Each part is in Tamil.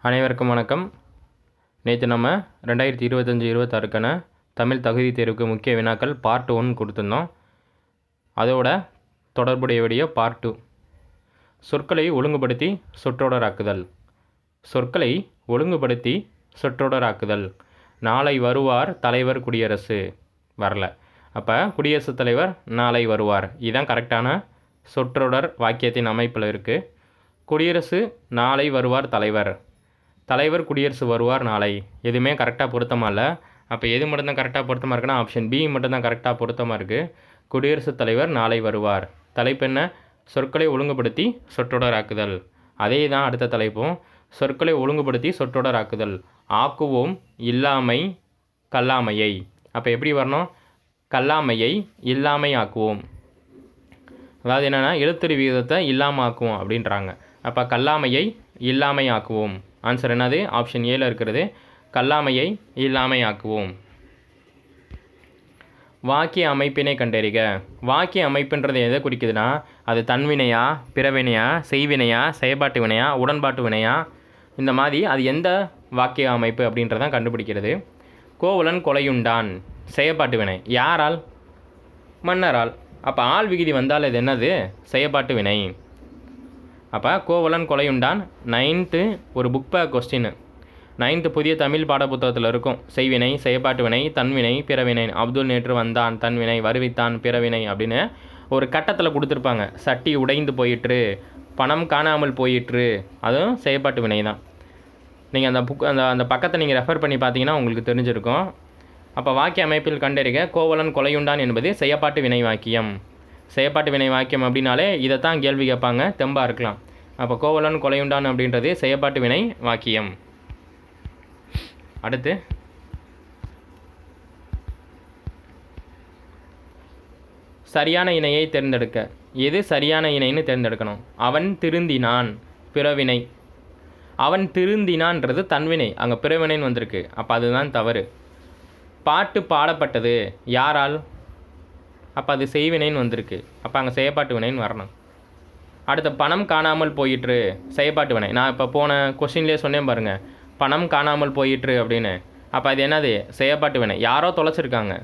அனைவருக்கும் வணக்கம். நேற்று நம்ம ரெண்டாயிரத்தி இருபத்தஞ்சி இருபத்தாறுக்கான தமிழ் தகுதி தேர்வுக்கு முக்கிய வினாக்கள் பார்ட் ஒன் கொடுத்துருந்தோம். அதோட தொடர்புடைய வீடியோ பார்ட் டூ சொற்களை ஒழுங்குபடுத்தி சொற்றொடராக்குதல். சொற்களை ஒழுங்குபடுத்தி சொற்றொடராக்குதல். நாளை வருவார் தலைவர் குடியரசு. வரல. அப்போ குடியரசுத் தலைவர் நாளை வருவார். இதுதான் கரெக்டான சொற்றொடர் வாக்கியத்தின் அமைப்பில் இருக்குது குடியரசு நாளை வருவார் தலைவர். தலைவர் குடியரசு வருவார் நாளை. எதுவுமே கரெக்டாக பொருத்தமாக இல்லை. அப்போ எது மட்டும்தான் கரெக்டாக பொருத்தமாக இருக்குன்னா ஆப்ஷன் பி மட்டும்தான் கரெக்டாக பொருத்தமாக இருக்குது குடியரசுத் தலைவர் நாளை வருவார். தலைப்பு என்ன? சொற்களை ஒழுங்குபடுத்தி சொற்றொடராக்குதல் அதே தான் அடுத்த தலைப்பும். சொற்களை ஒழுங்குபடுத்தி சொற்றொடராக்குதல் ஆக்குவோம் இல்லாமை கல்லாமையை. அப்போ எப்படி வரணும்? கல்லாமையை இல்லாமை ஆக்குவோம். அதாவது என்னென்னா எழுத்துரு விகிதத்தை இல்லாமல் ஆக்குவோம் அப்படின்றாங்க. அப்போ கல்லாமையை இல்லாமை ஆக்குவோம். ஆன்சர் என்னது? ஆப்ஷன் ஏல இருக்கிறது கல்லாமையை இல்லாமையாக்குவோம். வாக்கிய அமைப்பினை கண்டறிக. வாக்கிய அமைப்புன்றது எதை குறிக்குதுன்னா அது தன்வினையா பிறவினையா செய்வினையா செயற்பாட்டு வினையா உடன்பாட்டு வினையா? இந்த மாதிரி அது எந்த வாக்கிய அமைப்பு அப்படின்றதான் கண்டுபிடிக்கிறது. கோவலன் கொலையுண்டான். செயற்பாட்டு வினை. யாரால்? மன்னரால். அப்போ ஆள் விகுதி வந்தால் இது என்னது? செயற்பாட்டு வினை. அப்போ கோவலன் கொலையுண்டான். நைன்த்து ஒரு புக் பேக் கொஸ்டின் நைன்த்து புதிய தமிழ் பாடப்புத்தகத்தில் இருக்கும். செய்வினை செயற்பாட்டு வினை தன்வினை பிறவினை. அப்துல் நேற்று வந்தான் தன்வினை வருவித்தான் பிறவினை அப்படின்னு ஒரு கட்டத்தில் கொடுத்துருப்பாங்க. சட்டி உடைந்து போயிற்று பணம் காணாமல் போயிற்று. அதுவும் செயற்பாட்டு வினை தான். நீங்கள் அந்த புக் அந்த அந்த பக்கத்தை நீங்கள் ரெஃபர் பண்ணி பார்த்தீங்கன்னா உங்களுக்கு தெரிஞ்சிருக்கும். அப்போ வாக்கிய அமைப்பில் கண்டறிக கோவலன் கொலையுண்டான் என்பது செயற்பாட்டு வினை வாக்கியம். செயற்பாட்டு வினை வாக்கியம் அப்படின்னாலே இதைத்தான் கேள்வி கேட்பாங்க தெம்பாக இருக்கலாம். அப்போ கோவலன் கொலையுண்டான் அப்படின்றது செயற்பாட்டு வினை வாக்கியம். அடுத்து. சரியான இணையை தேர்ந்தெடுக்க. எது சரியான இணைன்னு தேர்ந்தெடுக்கணும்? அவன் திருந்தினான் பிறவினை. அவன் திருந்தினான்றது தன்வினை. அங்கே பிறவினைன்னு வந்திருக்கு. அப்போ அதுதான் தவறு. பாட்டு பாடப்பட்டது. யாரால்? அப்போ அது செய்வினைன்னு வந்திருக்கு. அப்போ அங்கே செயற்பாட்டு வினைன்னு வரணும். அடுத்த பணம் காணாமல் போயிற்று செயப்பாட்டு வினை. நான் இப்போ போன கொஷின்லேயே சொன்னேன் பாருங்கள் பணம் காணாமல் போயிற்று அப்படின்னு. அப்போ அது என்னது? செயப்பாட்டு வினை. யாரோ தொலைச்சிருக்காங்க.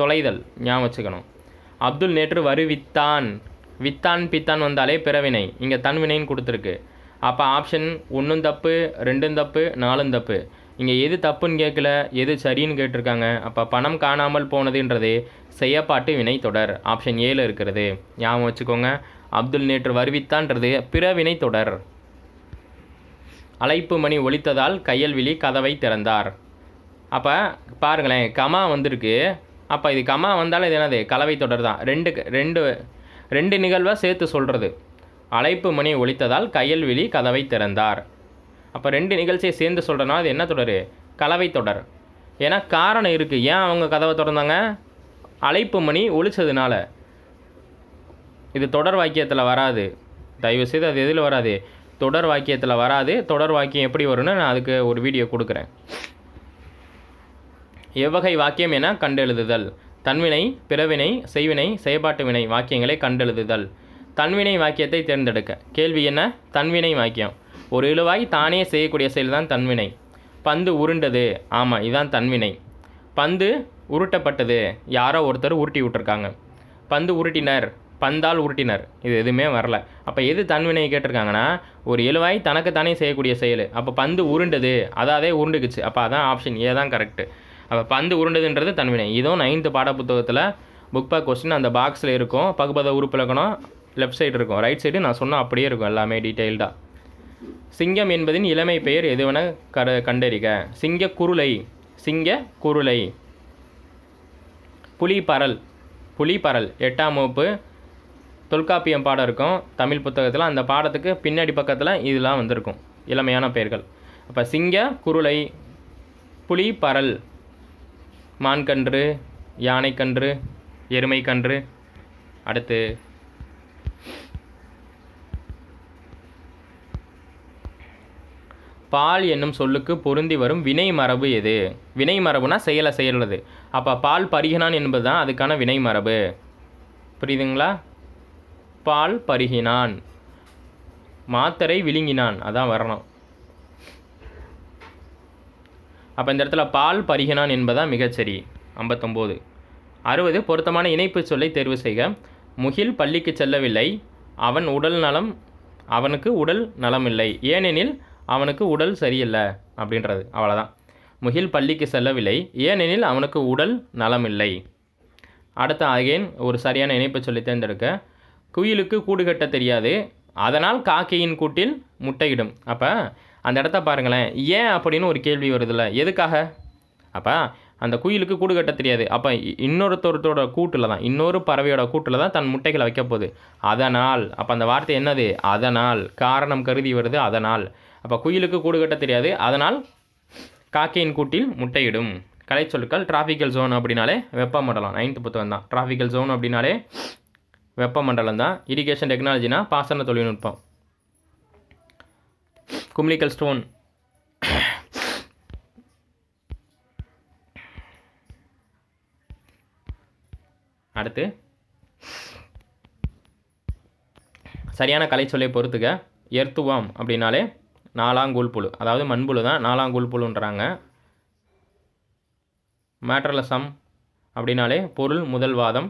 தொலைதல். ஞாபகம் வச்சுக்கணும். அப்துல் நேற்று வருவித்தான் வித்தான். பித்தான் வந்தாலே பிறவினை. இங்கே தன்வினைன்னு கொடுத்துருக்கு. அப்போ ஆப்ஷன் ஒன்றும் தப்பு ரெண்டும் தப்பு நாலும் தப்பு. இங்கே எது தப்புன்னு கேட்கல எது சரின்னு கேட்டிருக்காங்க. அப்போ பணம் காணாமல் போனதுன்றது செய்யப்பாட்டு வினை தொடர். ஆப்ஷன் ஏல இருக்கிறது. ஞாபகம் வச்சுக்கோங்க. அப்துல் நேற்று வருவித்தான்றது பிற வினை தொடர். அழைப்பு மணி ஒழித்ததால் கையல்விழி கதவை திறந்தார். அப்போ பாருங்களேன் கமா வந்திருக்கு. அப்போ இது கமா வந்தாலும் இது என்னது? கலவை தொடர் தான். ரெண்டு ரெண்டு ரெண்டு நிகழ்வை சேர்த்து சொல்கிறது அழைப்பு மணி ஒழித்ததால் கையல்விழி கதவை திறந்தார். அப்போ ரெண்டு நிகழ்ச்சியை சேர்ந்து சொல்கிறேன்னா அது என்ன தொடர்? கலவை தொடர். ஏன்னா காரணம் இருக்குது ஏன் அவங்க கதவை திறந்தாங்க? அழைப்பு மணி ஒழிச்சதுனால. இது தொடர் வாக்கியத்தில் வராது. தயவுசெய்து அது எதில் வராது? தொடர் வாக்கியத்தில் வராது. தொடர் வாக்கியம் எப்படி வரும்னு நான் அதுக்கு ஒரு வீடியோ கொடுக்குறேன். எவ்வகை வாக்கியம் என கண்டெழுதுதல். தன்வினை பிறவினை செய்வினை செயற்பாட்டு வினை வாக்கியங்களை கண்டெழுதுதல். தன்வினை வாக்கியத்தை தேர்ந்தெடுக்க. கேள்வி என்ன? தன்வினை வாக்கியம். ஒரு இழுவாய் தானே செய்யக்கூடிய செயல் தான் தன்வினை. பந்து உருண்டது. ஆமாம் இதுதான் தன்வினை. பந்து உருட்டப்பட்டது. யாரோ ஒருத்தர் உருட்டி விட்டுருக்காங்க. பந்து உருட்டினர். பந்தால் உருட்டினர். இது எதுவுமே வரல. அப்போ எது தன்வினை கேட்டிருக்காங்கன்னா ஒரு எழுவாய் தனக்கு தானே செய்யக்கூடிய செயல். அப்போ பந்து உருண்டது. அதாதே உருண்டுக்குச்சு. அப்போ அதான் ஆப்ஷன் ஏ தான் கரெக்டு அப்போ பந்து உருண்டதுன்றது தன்வினை. இதுவும் நைன்த்து பாடப்புத்தகத்தில் புக் பேக் கொஸ்டின் அந்த பாக்ஸில் இருக்கும். பகுபத உறுப்பிலக்கணம் லெஃப்ட் சைடு இருக்கும். ரைட் சைடு நான் சொன்னால் அப்படியே இருக்கும் எல்லாமே டீட்டெயில்டாக சிங்கம் என்பதின் இளமை பெயர் எதுவென கட கண்டறிக. சிங்க குருளை சிங்க குருளை. புலிபரல் புலிபரல் எட்டாம் வகுப்பு தொல்காப்பியம் பாடம் இருக்கும். தமிழ் புத்தகத்தில் அந்த பாடத்துக்கு பின்னாடி பக்கத்தில் இதெல்லாம் வந்திருக்கும். இளமையான பெயர்கள். அப்போ சிங்க குருளை புலி பரல். மான்கன்று யானைக்கன்று எருமைக்கன்று அடுத்து பால் என்னும் சொல்லுக்கு பொருந்தி வரும் வினை மரபு எது? வினை மரபுனா செயலை செயல்றது அப்போ பால் பருகினான் என்பது தான் அதுக்கான வினை மரபு. புரியுதுங்களா? பால் பருகினான். மாத்தரை விழுங்கினான். அதான் வரணும். அப்போ இந்த இடத்துல பால் பருகினான் என்பதான் மிகச்சரி. ஐம்பத்தொம்போது. அறுபது. பொருத்தமான இணைப்பு சொல்லை தேர்வு செய்க. முகில் பள்ளிக்கு செல்லவில்லை. அவன் உடல் நலம் அவனுக்கு உடல் நலமில்லை. ஏனெனில் அவனுக்கு உடல் சரியில்லை அப்படின்றது. அவ்வளோதான் முகில் பள்ளிக்கு செல்லவில்லை. ஏனெனில் அவனுக்கு உடல் நலமில்லை. அடுத்த அகைன் ஒரு சரியான இணைப்பு சொல்லி தேர்ந்தெடுக்க குயிலுக்கு கூடு கட்ட தெரியாது. அதனால் காக்கையின் கூட்டில் முட்டையிடும். அப்போ அந்த இடத்த பாருங்களேன். ஏன் அப்படின்னு ஒரு கேள்வி வருதுல்ல. எதுக்காக? அப்போ அந்த குயிலுக்கு கூடு கட்ட தெரியாது. அப்போ இன்னொருத்தொருத்தோட கூட்டில் தான் இன்னொரு பறவையோட கூட்டில் தான் தன் முட்டைகளை வைக்க போகுது. அதனால் அப்போ அந்த வார்த்தை என்னது? அதனால். காரணம் கருதி வருது அதனால். அப்போ குயிலுக்கு கூடு கட்ட தெரியாது. அதனால் காக்கையின் கூட்டில் முட்டையிடும். கலை சொற்கள் டிராஃபிக்கல் ஜோன் அப்படின்னாலே வெப்பமண்டலம். நைன்த்து புத்தகம் தான் டிராஃபிக்கல் ஜோன் அப்படின்னாலே வெப்பமண்டலம் தான். இரிகேஷன் டெக்னாலஜினா பாசன தொழில்நுட்பம். கும்லிக்கல் ஸ்டோன் அடுத்து சரியான கலை சொல்லை பொறுத்துக்க எர்த்துவாம் அப்படின்னாலே நாலாங்கூல் புழு அதாவது மண்புழு தான் நாலாங்கூல் புழுன்றாங்க மேட்ரலசம் அப்படின்னாலே பொருள் முதல்வாதம்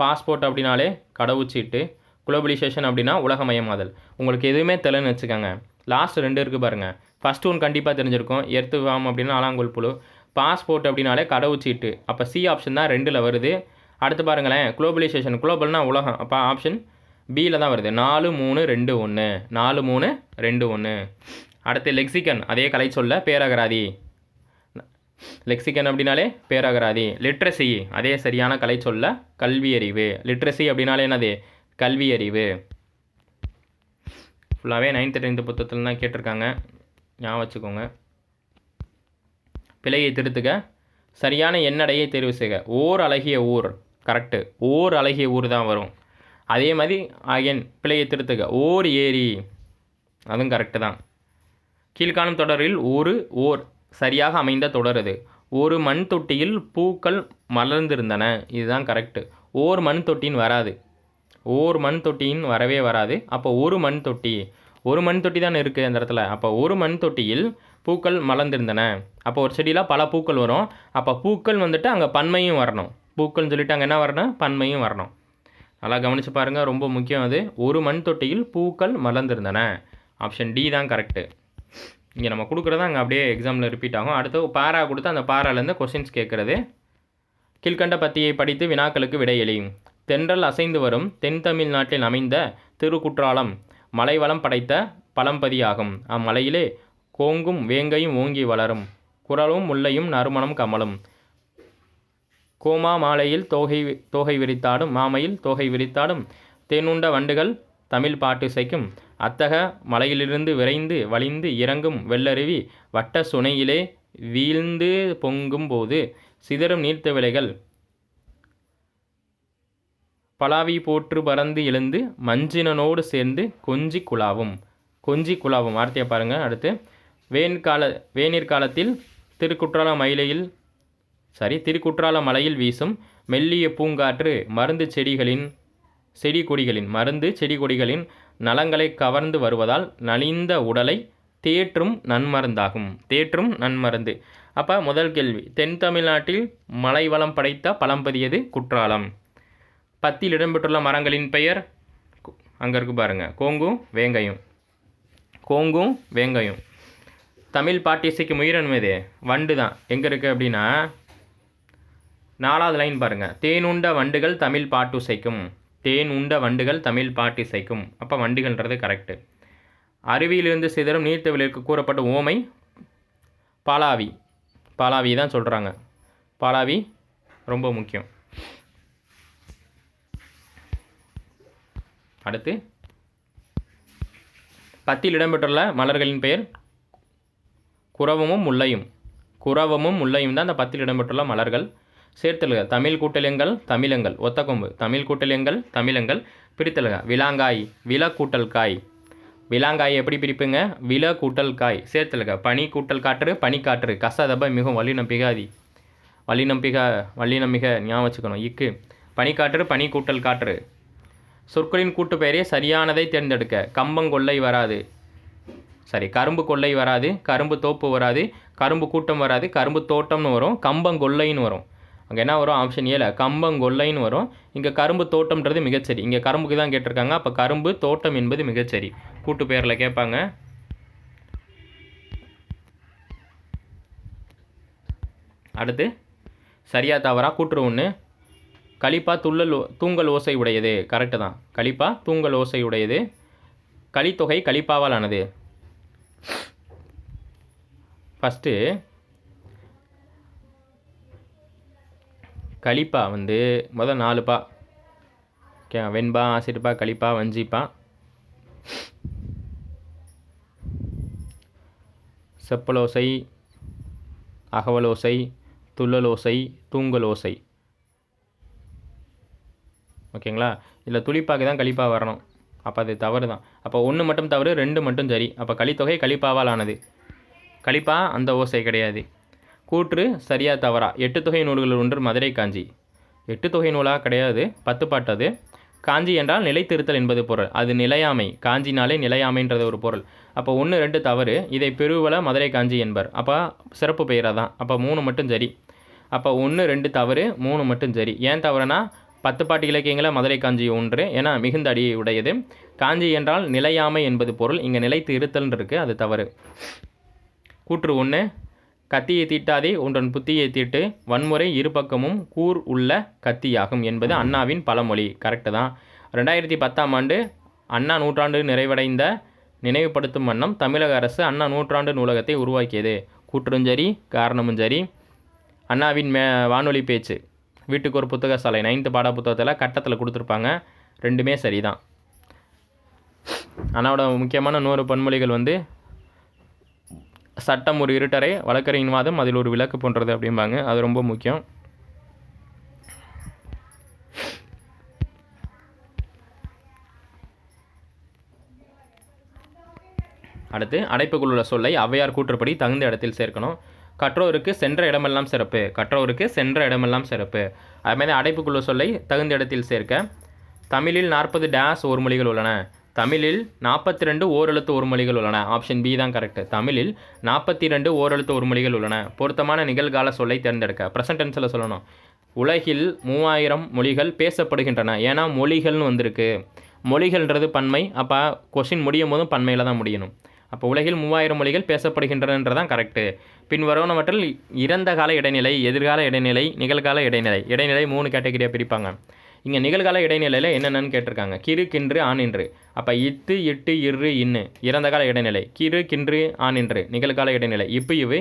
பாஸ்போர்ட் அப்படின்னாலே கடவுச்சீட்டு. குளோபலைசேஷன் அப்படின்னா உலகமயமாதல். உங்களுக்கு எதுவுமே தெலன்னு வச்சுக்கோங்க. லாஸ்ட் ரெண்டு இருக்குது பாருங்கள் ஃபஸ்ட் ஒன் கண்டிப்பாக தெரிஞ்சிருக்கும். எர்த்துவாம் அப்படின்னா நாலாங்கோல் புழு பாஸ்போர்ட் அப்படின்னாலே கடவுச்சீட்டு. அப்போ சி ஆப்ஷன் தான் ரெண்டில் வருது. அடுத்து பாருங்களேன். குளோபலைசேஷன் குளோபல்னா உலகம். அப்போ ஆப்ஷன் பியில் தான் வருது. நாலு மூணு ரெண்டு ஒன்று நாலு மூணு ரெண்டு ஒன்று அடுத்து லெக்சிகன் அதே கலை சொல்ல பேரகராதி. லெக்சிகன் அப்படின்னாலே பேரகராதி. லிட்ரஸி அதே சரியான கலை சொல்ல கல்வி அறிவு லிட்ரஸி அப்படின்னாலே என்னது? கல்வி அறிவு ஃபுல்லாகவே நைன்த்து டென்த்து புத்தகத்தில் தான் கேட்டிருக்காங்க. ஞாபகம் வச்சுக்கோங்க. பிழையை திருத்துக. சரியான எண்ணடையை தேர்வு செய்க. ஓர் அழகிய ஊர். கரெக்டு ஓர் அழகிய ஊர் தான் வரும். அதே மாதிரி அகைன் பிழையை திருத்துக. ஓர் ஏரி. அதுவும் கரெக்டு தான். கீழ்காணும் தொடரில் ஒரு ஓர் சரியாக அமைந்த தொடர் அது. ஒரு மண் தொட்டியில் பூக்கள் மலர்ந்திருந்தன. இதுதான் கரெக்டு ஓர் மண் தொட்டின்னு வராது. ஓர் மண் தொட்டியின் வரவே வராது. அப்போ ஒரு மண் தொட்டி. ஒரு மண் தொட்டி தானே இருக்குது அந்த இடத்துல. அப்போ ஒரு மண் தொட்டியில் பூக்கள் மலர்ந்திருந்தன. அப்போ ஒரு செடியில் பல பூக்கள் வரும். அப்போ பூக்கள் வந்துட்டு அங்கே பன்மையும் வரணும். பூக்கள்னு சொல்லிட்டு அங்கே என்ன வரணும்? பன்மையும் வரணும். நல்லா கவனித்து பாருங்கள் ரொம்ப முக்கியம் அது. ஒரு மண் தொட்டியில் பூக்கள் மலர்ந்திருந்தன. ஆப்ஷன் டி தான் கரெக்டு இங்கே நம்ம கொடுக்குறது அங்கே அப்படியே எக்ஸாமில் ரிப்பீட் ஆகும். அடுத்து பாரா கொடுத்து அந்த பாராலேருந்து கொஸ்டின்ஸ் கேட்குறது. கீழ்கண்ட பத்தியை படித்து வினாக்களுக்கு விடையளி தென்றல் அசைந்து வரும் தென் தமிழ்நாட்டில் அமைந்த திருக்குற்றாலம் மலைவளம் படைத்த பழம்பதியாகும் அம்மலையிலே கோங்கும் வேங்கையும் ஓங்கி வளரும். குரலும் முல்லையும் நறுமணம் கமலும். கோமா மாலையில் தோகை தோகை விரித்தாடும் மாமையில் தோகை விரித்தாடும் தேனுண்ட வண்டுகள் தமிழ் பாட்டு இசைக்கும். அத்தக மலையிலிருந்து விரைந்து வழிந்து இறங்கும் வெள்ளருவி வட்ட சுனையிலே வீழ்ந்து பொங்கும் போது சிதறும் நீர்த்த விலைகள் பலாவி போற்று பறந்து எழுந்து மஞ்சினனோடு சேர்ந்து கொஞ்சி குழாவும். கொஞ்சி குழாவும் வார்த்தையை பாருங்கள் அடுத்து. வேன்கால வேநீர் காலத்தில் திருக்குற்றால மயிலையில் சாரி திருக்குற்றால மலையில் வீசும் மெல்லிய பூங்காற்று மருந்து செடிகளின் செடி கொடிகளின் மருந்து செடி கொடிகளின் நலங்களை கவர்ந்து வருவதால் நலிந்த உடலை தேற்றும் நன்மருந்தாகும். தேற்றும் நன்மருந்து. அப்போ முதல் கேள்வி. தென் தமிழ்நாட்டில் மலை வளம் படைத்த பழம்பதியது குற்றாலம். பத்தில் இடம்பெற்றுள்ள மரங்களின் பெயர்? அங்கே இருக்கு பாருங்கள் கோங்கும் வேங்கையும். கோங்கும் வேங்கையும். தமிழ் பாட்டிசைக்கு உயிரினம் வண்டு தான் எங்கே இருக்குது அப்படின்னா நாலாவது லைன் பாருங்கள் தேனுண்ட வண்டுகள் தமிழ் பாட்டுசைக்கும். தேன் உண்ட வண்டுகள் தமிழ் பாட்டிசைக்கும். அப்போ வண்டுகள்ன்றது கரெக்டு அருவியிலிருந்து சிதறும் நீர்த்தவிலிற்கு கூறப்பட்ட ஓமை பாலாவி. பாலாவி தான் சொல்கிறாங்க பாலாவி ரொம்ப முக்கியம். அடுத்து பத்தில் இடம்பெற்றுள்ள மலர்களின் பெயர் குரவமும் முல்லையும். குரவமும் முல்லையும் தான் அந்த பத்தில் இடம்பெற்றுள்ள மலர்கள். சேர்த்தலுக. தமிழ் கூட்டலியங்கள் தமிழங்கள். ஒத்தக்கொம்பு. தமிழ் கூட்டலியங்கள் தமிழங்கள். பிரித்தலுக. விலாங்காய் வில கூட்டல் காய் விலாங்காய் எப்படி பிரிப்புங்க? வில கூட்டல் காய் சேர்த்தலுக. பனி கூட்டல் காற்று பனிக்காற்று கசதப மிகவும் வல்லினம் பிகாதி வல்லினம் பிக வல்லினம் மிக ஞாபகம் வச்சுக்கணும். இக்கு. பனிக்காற்று பனி கூட்டல் காற்று. சொற்களின் கூட்டு பெயரே சரியானதை தேர்ந்தெடுக்க. கம்பங்கொள்ளை வராது. சரி கரும்பு கொள்ளை வராது. கரும்பு தோப்பு வராது. கரும்பு கூட்டம் வராது. கரும்பு தோட்டம்னு வரும். கம்பங்கொல்லைன்னு வரும். அங்கே என்ன வரும்? ஆப்ஷன் ஏல கம்பங்கொல்லைன்னு வரும். இங்கே கரும்பு தோட்டம்ன்றது மிகச்சரி. இங்கே கரும்புக்கு தான் கேட்டிருக்காங்க. அப்போ கரும்பு தோட்டம் என்பது மிகச்சரி. கூட்டு பெயரில் கேட்பாங்க. அடுத்து சரியா தவறா கூட்டுரு ஒன்று களிப்பா துள்ளல் ஓ- தூங்கல் ஓசை உடையது. கரெக்டு தான். களிப்பா தூங்கல் ஓசை உடையது. கலித்தொகை கலிப்பாவால் ஆனது. ஃபஸ்ட்டு களிப்பா வந்து முதல் நாலு பா. ஓகே வெண்பா ஆசிட்டுப்பா களிப்பா வஞ்சிப்பா. செப்பலோசை அகவலோசை துள்ளலோசை தூங்கலோசை. ஓகேங்களா? இதில் துளிப்பாக்கு தான் கழிப்பாக வரணும். அப்போ அது தவறு தான். அப்போ ஒன்று மட்டும் தவறு ரெண்டு மட்டும் சரி. அப்போ கலித்தொகை கழிப்பாவால் ஆனது. கலிப்பா அந்த ஓசை கிடையாது. கூற்று சரியா தவறா? எட்டு தொகை நூல்கள் ஒன்று மதுரை காஞ்சி. எட்டு தொகை நூலாக கிடையாது. பத்து பாட்டு அது. காஞ்சி என்றால் நிலைத்திருத்தல் என்பது பொருள். அது நிலையாமை. காஞ்சினாலே நிலையாமைன்றது ஒரு பொருள். அப்போ ஒன்று ரெண்டு தவறு. இதை பெருவல மதுரை காஞ்சி என்பர். அப்போ சிறப்பு பெயராக தான். அப்போ மூணு மட்டும் சரி. அப்போ ஒன்று ரெண்டு தவறு மூணு மட்டும் சரி. ஏன் தவறுனா பத்து பாட்டு இலக்கியங்களை மதுரை காஞ்சி ஒன்று ஏன்னா மிகுந்த அடியை உடையது. காஞ்சி என்றால் நிலையாமை என்பது பொருள். இங்கே நிலைத்து இருத்தல்னு இருக்குது அது தவறு. கூற்று ஒன்று கத்தியை தீட்டாதே ஒன்றன் புத்தியை தீட்டு வன்முறை இருபக்கமும் கூர் உள்ள கத்தியாகும் என்பது அண்ணாவின் பழமொழி. கரெக்டு தான். ரெண்டாயிரத்தி பத்தாம் ஆண்டு அண்ணா நூற்றாண்டு நிறைவடைந்த நினைவுபடுத்தும் வண்ணம் தமிழக அரசு அண்ணா நூற்றாண்டு நூலகத்தை உருவாக்கியது. கூற்றும் சரி காரணமும் சரி. அண்ணாவின் மே வானொலி பேச்சு. வீட்டுக்கு ஒரு புத்தக சாலை நைன்த்து பாட புத்தகத்தில் கட்டத்தில் கொடுத்துருப்பாங்க. ரெண்டுமே சரிதான். அண்ணாவோட முக்கியமான நூறு பன்மொழிகள் வந்து சட்டம் ஒரு இருட்டரை வழக்கறிஞர் வாதம் அதில் ஒரு விளக்கு போன்றது அப்படிம்பாங்க. அது ரொம்ப முக்கியம். அடுத்து அடைப்புக்குள்ள சொல்லை அவையார் கூற்றுப்படி தகுந்த இடத்தில் சேர்க்கணும். கற்றோருக்கு சென்ற இடமெல்லாம் சிறப்பு. கற்றோருக்கு சென்ற இடமெல்லாம் சிறப்பு. அதுமாதிரி அடைப்புக்குள்ள சொல்லை தகுந்த இடத்தில் சேர்க்க. தமிழில் நாற்பது டேஸ் ஓர்மொழிகள் உள்ளன. தமிழில் நாற்பத்தி ரெண்டு ஓரெழுத்து ஒருமொழிகள் உள்ளன. ஆப்ஷன் பி தான் கரெக்ட் தமிழில் நாற்பத்தி ரெண்டு ஓரெழுத்து ஒருமொழிகள் உள்ளன. பொருத்தமான நிகழ்கால சொல்லை தேர்ந்தெடுக்க. ப்ரெசன்ட் டென்ஸில் சொல்லணும். உலகில் மூவாயிரம் மொழிகள் பேசப்படுகின்றன. ஏன்னா மொழிகள்னு வந்திருக்கு. மொழிகள்ன்றது பன்மை. அப்போ கொஷின் முடியும் போதும் பன்மையில் தான் முடியணும். அப்போ உலகில் மூவாயிரம் மொழிகள் பேசப்படுகின்றனன்றதான் கரெக்டு பின்வருவனவற்றில் இறந்த கால இடைநிலை எதிர்கால இடைநிலை நிகழ்கால இடைநிலை. இடைநிலை மூணு கேட்டகரியாக பிரிப்பாங்க. இங்கே நிகழ்கால இடைநிலையில் என்னென்னு கேட்டிருக்காங்க. கிறு கின்று ஆனின்று அப்போ இத்து இட்டு இரு இன்னு. இறந்த கால இடைநிலை. கிறு கின்று ஆனின்று நிகழ்கால இடைநிலை. இப்பு இவு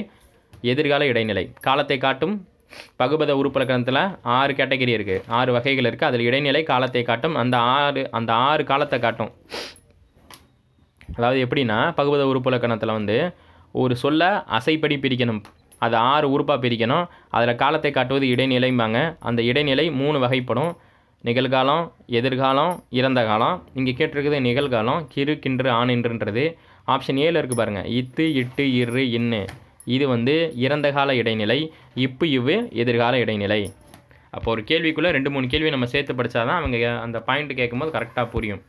எதிர்கால இடைநிலை. காலத்தை காட்டும் பகுபத உருப்பலக்கணத்தில் ஆறு கேட்டகரி இருக்குது ஆறு வகைகள் இருக்குது அதில் இடைநிலை காலத்தை காட்டும் அந்த ஆறு அந்த ஆறு காலத்தை காட்டும். அதாவது எப்படின்னா பகுபத உறுப்புலக்கணத்தில் வந்து ஒரு சொல்ல அசைப்படி பிரிக்கணும். அது ஆறு உறுப்பாக பிரிக்கணும். அதில் காலத்தை காட்டுவது இடைநிலைம்பாங்க. அந்த இடைநிலை மூணு வகைப்படும். நிகழ்காலம் எதிர்காலம் இறந்த காலம். இங்கே கேட்டிருக்குது நிகழ்காலம். கிறு கின்று ஆனின்றுன்றது ஆப்ஷன் ஏல இருக்குது பாருங்கள் இத்து இட்டு இரு இன்னு. இது வந்து இறந்த கால இடைநிலை இப்பு இவ்வு எதிர்கால இடைநிலை. அப்போ ஒரு கேள்விக்குள்ளே ரெண்டு மூணு கேள்வி நம்ம சேர்த்து படித்தாதான் அவங்க அந்த பாயிண்ட் கேட்கும்போது கரெக்டாக புரியும்.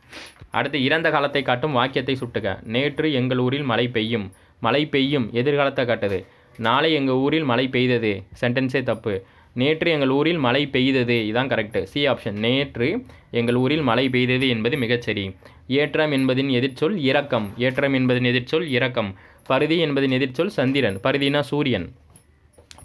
அடுத்து இறந்த காலத்தை காட்டும் வாக்கியத்தை சுட்டுக்க. நேற்று எங்கள் ஊரில் மழை பெய்யும். மழை பெய்யும். எதிர்காலத்தை காட்டுது. நாளை எங்கள் ஊரில் மழை பெய்தது. சென்டென்ஸே தப்பு. நேற்று எங்கள் ஊரில் மழை பெய்தது. இதான் கரெக்டு சி ஆப்ஷன் நேற்று எங்கள் ஊரில் மழை பெய்தது என்பது மிகச்சரி. ஏற்றம் என்பதின் எதிர்ச்சொல் இரக்கம். ஏற்றம் என்பதின் எதிர்ச்சொல் இரக்கம். பருதி என்பதின் எதிர்ச்சொல் சந்திரன். பருதினா சூரியன்.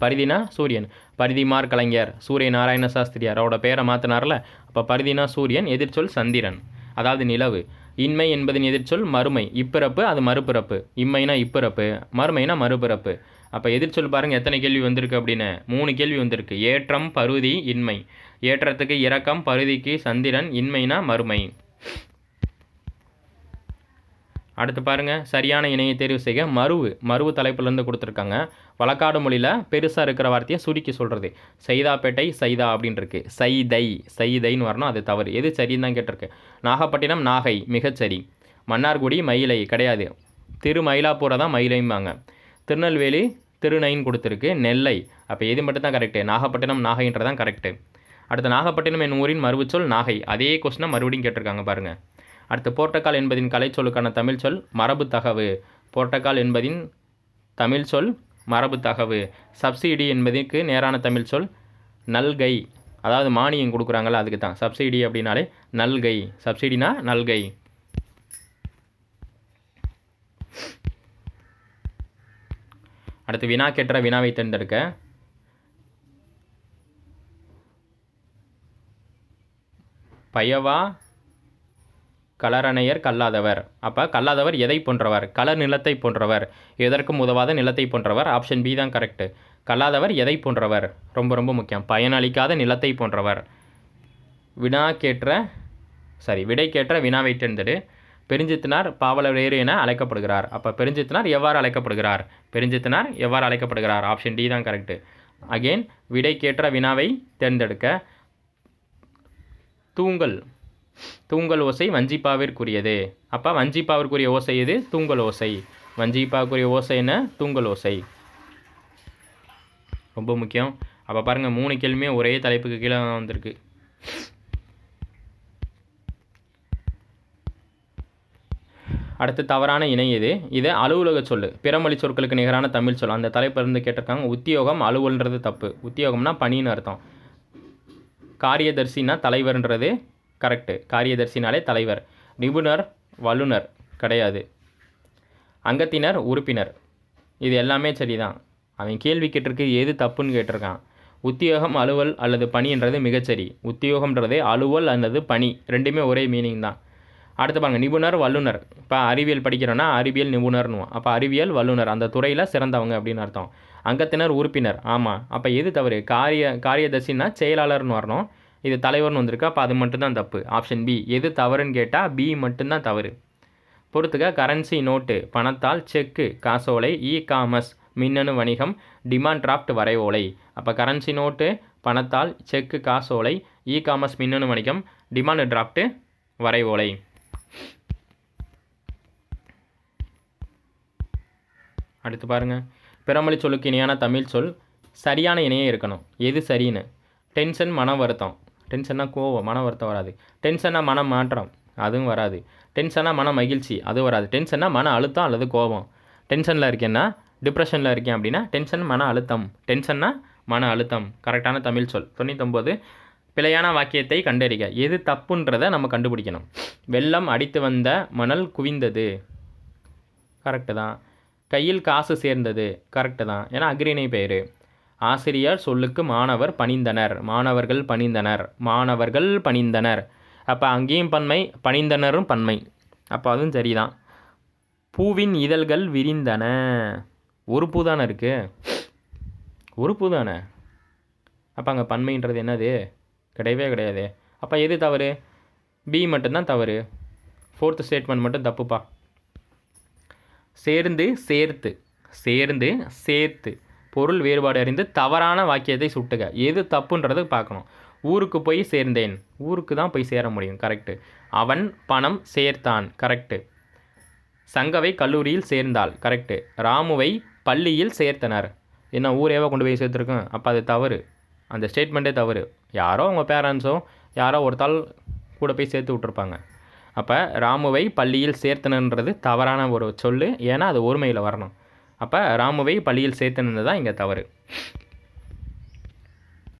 பரிதினா சூரியன். பரிதிமார் கலைஞர். சூரிய நாராயண சாஸ்திரியார். அவரோட பேரை மாற்றினார்ல அப்போ பரிதினா சூரியன் எதிர்ச்சொல் சந்திரன். அதாவது நிலவு. இன்மை என்பதின் எதிர்ச்சொல் மறுமை. இப்பிறப்பு அது மறுபிறப்பு. இம்மைனா இப்பிறப்பு. மறுமைனா மறுபிறப்பு. அப்போ எதிர்ச்சொல் பாருங்கள் எத்தனை கேள்வி வந்திருக்கு அப்படின்னு? மூணு கேள்வி வந்திருக்கு. ஏற்றம் பருதி இன்மை. ஏற்றத்துக்கு இரக்கம் பருதிக்கு சந்திரன் இன்மைனா மறுமை. அடுத்து பாருங்க சரியான இணையை தேர்வு செய்க. மருவு. மருவு தலைப்புலேருந்து கொடுத்துருக்காங்க. வழக்காடு மொழியில் பெருசாக இருக்கிற வார்த்தையை சுருக்கி சொல்கிறது சைதாப்பேட்டை சைதா அப்படின்னு இருக்கு சைதை. சைதைன்னு வரணும் அது தவறு. எது சரின்னு தான் கேட்டிருக்கு. நாகப்பட்டினம் நாகை. மிகச்சரி மன்னார்குடி மயிலை. கிடையாது. திரு மயிலாப்பூரை தான் மயிலைம்பாங்க. திருநெல்வேலி திருநைன்னு கொடுத்துருக்கு நெல்லை. அப்போ எது மட்டும் தான் கரெக்டு நாகப்பட்டினம் நாகைன்றதான் கரெக்டு அடுத்து நாகப்பட்டினம் என் ஊரின் மறுவுச்சொல் நாகை. அதே கொஸ்டினை மறுபடியும் கேட்டிருக்காங்க பாருங்கள் அடுத்து போர்ட்டக்கால் என்பதின் கலைச்சொல்லுக்கான தமிழ் சொல் மரபு தகவு. போர்ட்டக்கால் என்பதின் தமிழ் சொல் மரபு தகவு. சப்சிடி என்பதற்கு நேரான தமிழ் சொல் நல்கை. அதாவது மானியம் கொடுக்குறாங்களா அதுக்கு தான் சப்சிடி அப்படின்னாலே நல்கை. சப்சிடினா நல்கை. அடுத்து வினா கேட்ட வினாவை தேர்ந்தெடுக்க. பயவா கலரணையர் கல்லாதவர். அப்போ கல்லாதவர் எதை போன்றவர்? கலர் நிலத்தை போன்றவர். எதற்கும் உதவாத நிலத்தை போன்றவர். ஆப்ஷன் பி தான் கரெக்டு கல்லாதவர் எதை போன்றவர்? ரொம்ப ரொம்ப முக்கியம். பயனளிக்காத நிலத்தை போன்றவர். வினா கேட்ட சாரி விடை கேட்ட வினாவை தேர்ந்தெடு. பெருஞ்சித்தினார் பாவலவேறு என அழைக்கப்படுகிறார். அப்போ பெருஞ்சித்தினார் எவ்வாறு அழைக்கப்படுகிறார்? பெருஞ்சித்தினார் எவ்வாறு அழைக்கப்படுகிறார்? ஆப்ஷன் டி தான் கரெக்டு அகெயின் விடைக்கேற்ற வினாவை தேர்ந்தெடுக்க. தூங்கல். தூங்கல் ஓசை வஞ்சிப்பாவிற்குரியது. அப்போ வஞ்சிப்பாவிற்குரிய ஓசை இது தூங்கல் ஓசை. வஞ்சிப்பாவுக்குரிய ஓசை என்ன? தூங்கல் ஓசை. ரொம்ப முக்கியம். அப்போ பாருங்கள் மூணு கேள்வியுமே ஒரே தலைப்புக்கு கீழே வந்திருக்கு. அடுத்து தவறான இணை இது இது அலுவலக சொல்லு. பிறமொழி சொற்களுக்கு நிகரான தமிழ் சொல். அந்த தலைப்பு கேட்டிருக்காங்க. உத்தியோகம் அலுவல்ன்றது தப்பு. உத்தியோகம்னா பணின்னு அர்த்தம். காரியதர்சினா தலைவர்ன்றது கரெக்டு காரியதர்சினாலே தலைவர். நிபுணர் வல்லுனர் கிடையாது. அங்கத்தினர் உறுப்பினர். இது எல்லாமே சரிதான். அவன் கேள்வி கேட்டிருக்கு எது தப்புன்னு கேட்டிருக்கான்? உத்தியோகம் அலுவல் அல்லது பணின்றது மிகச்சரி. உத்தியோகம்ன்றது அலுவல் அல்லது பணி. ரெண்டுமே ஒரே மீனிங் தான். அடுத்து பாருங்க நிபுணர் வல்லுனர் இப்போ அறிவியல் படிக்கிறோன்னா அறிவியல் நிபுணர்னுவோம் அப்போ அறிவியல் வல்லுநர் அந்த துறையில் சிறந்தவங்க அப்படின்னு அர்த்தம். அங்கத்தினர் உறுப்பினர். ஆமாம் அப்போ எது தவறு? காரிய காரியதர்சின்னா செயலாளர்னு வரணும். இது தலைவர்னு வந்திருக்கு அப்போ அது மட்டும்தான் தப்பு. ஆப்ஷன் பி எது தவறுன்னு கேட்டால் பி மட்டும்தான் தவறு. பொறுத்துக்க கரன்சி நோட்டு பணத்தால் செக்கு காசோலை இ காமர்ஸ் மின்னணு வணிகம் டிமாண்ட் டிராஃப்ட் வரைவோலை. அப்போ கரன்சி நோட்டு பணத்தால் செக்கு காசோலை இ காமர்ஸ் மின்னணு வணிகம் டிமாண்ட் டிராஃப்ட்டு வரைவோலை. அடுத்து பாருங்கள் பிறமொழி சொல்லுக்கு இணையான தமிழ் சொல் சரியான இணையே இருக்கணும். எது சரின்னு? டென்ஷன் மன வருத்தம் டென்ஷன்னா கோவம் மன வருத்தம் வராது. டென்ஷனாக மன மாற்றம் அதுவும் வராது. டென்ஷனாக மன மகிழ்ச்சி அதுவும் வராது. டென்ஷன்னா மன அழுத்தம் அல்லது கோபம். டென்ஷனில் இருக்கேன்னா டிப்ரெஷனில் இருக்கேன் அப்படின்னா டென்ஷன் மன அழுத்தம். டென்ஷன்னா மன அழுத்தம். கரெக்டான தமிழ் சொல். தொண்ணூத்தொம்பது பிழையான வாக்கியத்தை கண்டறிக. எது தப்புன்றதை நம்ம கண்டுபிடிக்கணும். வெள்ளம் அடித்து வந்த மணல் குவிந்தது. கரெக்டு தான். கையில் காசு சேர்ந்தது. கரெக்டு தான். ஏன்னா அக்ரிணை பெயர். ஆசிரியர் சொல்லுக்கு மாணவர் பணிந்தனர். மாணவர்கள் பணிந்தனர். மாணவர்கள் பணிந்தனர். அப்போ அங்கேயும் பன்மை பணிந்தனரும் பன்மை. அப்போ அதுவும் சரிதான். பூவின் இதழ்கள் விரிந்தன. ஒரு பூ தானே இருக்குது ஒரு பூ தானே? அப்போ அங்கே பன்மைன்றது என்னது? கிடையவே கிடையாது. அப்போ எது தவறு? பி மட்டும்தான் தவறு. ஃபோர்த்து ஸ்டேட்மெண்ட் மட்டும் தப்புப்பா. சேர்ந்து சேர்த்து சேர்ந்து சேர்த்து. பொருள் வேறுபாடு அறிந்து தவறான வாக்கியத்தை சுட்டுக. எது தப்புன்றது பார்க்கணும். ஊருக்கு போய் சேர்ந்தேன். ஊருக்கு தான் போய் சேர முடியும். கரெக்டு அவன் பணம் சேர்த்தான். கரெக்டு சங்கவை கல்லூரியில் சேர்ந்தாள். கரெக்டு ராமுவை பள்ளியில் சேர்த்தனர். என்ன ஊரேவா கொண்டு போய் சேர்த்துருக்கோம்? அப்போ அது தவறு. அந்த ஸ்டேட்மெண்ட்டே தவறு. யாரோ அவங்க பேரண்ட்ஸோ யாரோ ஒருத்தாள் கூட போய் சேர்த்து விட்ருப்பாங்க அப்போ ராமுவை பள்ளியில் சேர்த்தனன்றது தவறான ஒரு சொல் ஏன்னா அது ஒருமையில் வரணும். அப்போ ராமுவை பள்ளியில் சேர்த்தனது தான் இங்கே தவறு.